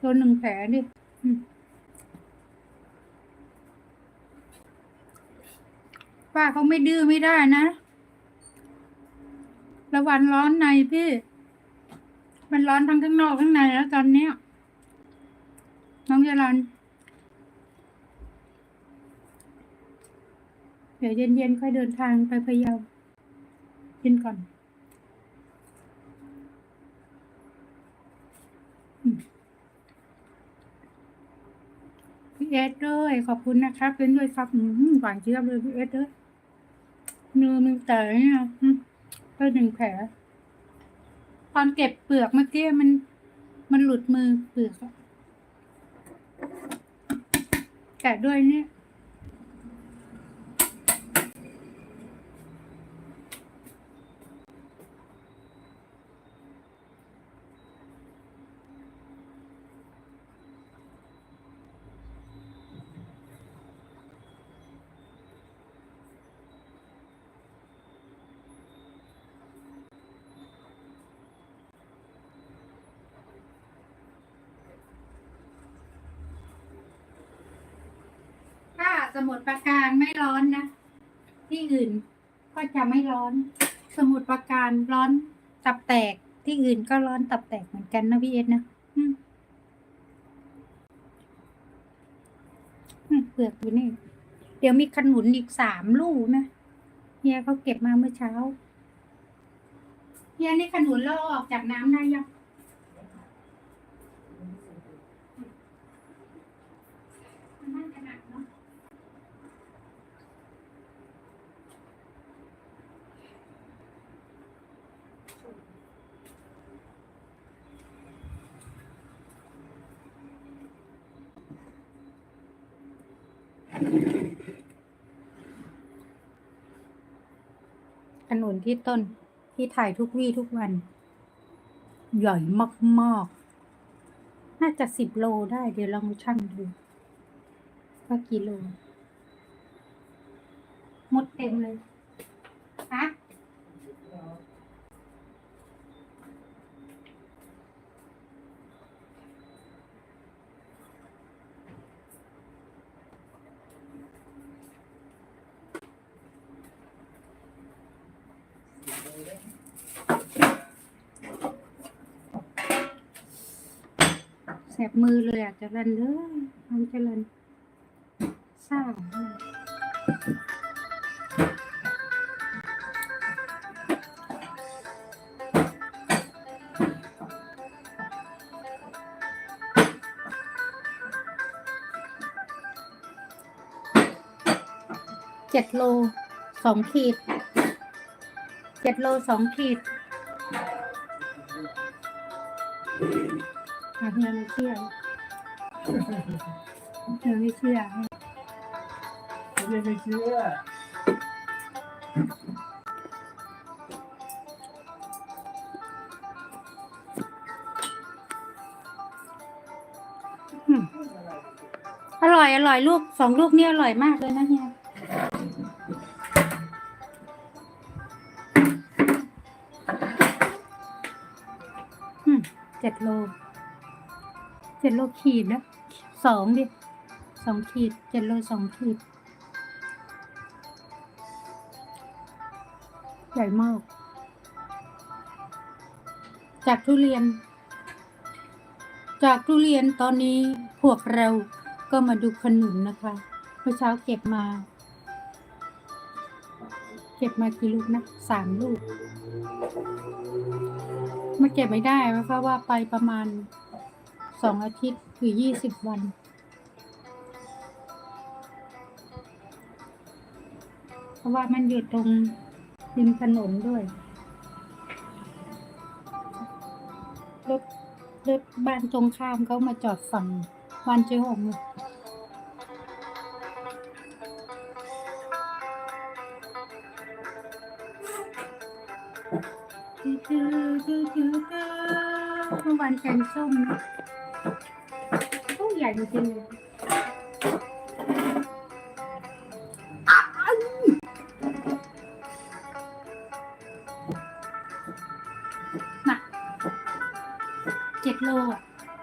โดนหนึ่งแผลดิป้าเขาไม่ดื้อไม่ได้นะ ระวันร้อนในพี่ มันร้อนทั้งข้างนอกข้างในแล้วตอนเนี้ยน้องจรันเดี๋ยวเย็นๆค่อยเดินทางไปพะเยากินก่อนพี่ เอสด้วยขอบคุณนะครับเป็นด้วยครับหวานเจี๊ยบเลยพี่เอสด้วยมือมันแต่เนี่ยก็หนึ่งแผลตอนเก็บเปลือกเมื่อกี้มัน มันหลุดมือเปลือกแกะด้วยเนี่ย ถ้า สมุดประการไม่ร้อนนะ ที่อื่นก็จะไม่ร้อน สมุดประการร้อนตับแตก ที่อื่นก็ร้อนตับแตกเหมือนกันนะพี่เอสนะเปลือกอยู่นี่ เดี๋ยวมีขนุนอีกสามลูกนะเฮียเขาเก็บมาเมื่อเช้าเฮียนี่ขนุนเราเอาออกจากน้ำได้ยัง มันน่าจะหนักเนาะ ขนุนที่ต้นที่ถ่ายทุกวี่ทุกวัน ใหญ่มากๆ น่าจะสิบโลได้เดี๋ยวลองชั่งดูว่ากี่โล หมดเต็มเลยฮะ แสบมือเลยอะจะรันเลยน้องจะรันซ่าเจ็ดโลสองขีด เจ็ดโลสองขีดหาเฮียไม่เชื่อเฮียไม่เชื่อไม่ไม่เชื่ออืมอร่อย อร่อยลูกสองลูกนี่อร่อยมากเลยนะเฮีย เจ็ดโลเจ็ดโลขีดนะสองดิสองขีดเจ็ดโลสองขีด ใหญ่มาก จากทุเรียน จากทุเรียนตอนนี้พวกเราก็มาดูขนุนนะคะเมื่อเช้าเก็บมา เก็บมากี่ลูกนะสามลูก มาเก็บไม่ได้เพราะว่าไปประมาณสองอาทิตย์หรือยี่สิบวัน เพราะว่ามันอยู่ตรงริมถนนด้วยรถรถบ้านตรงข้ามเขามาจอดฝั่งวันเจ้าหง เลยเมื่อวานแก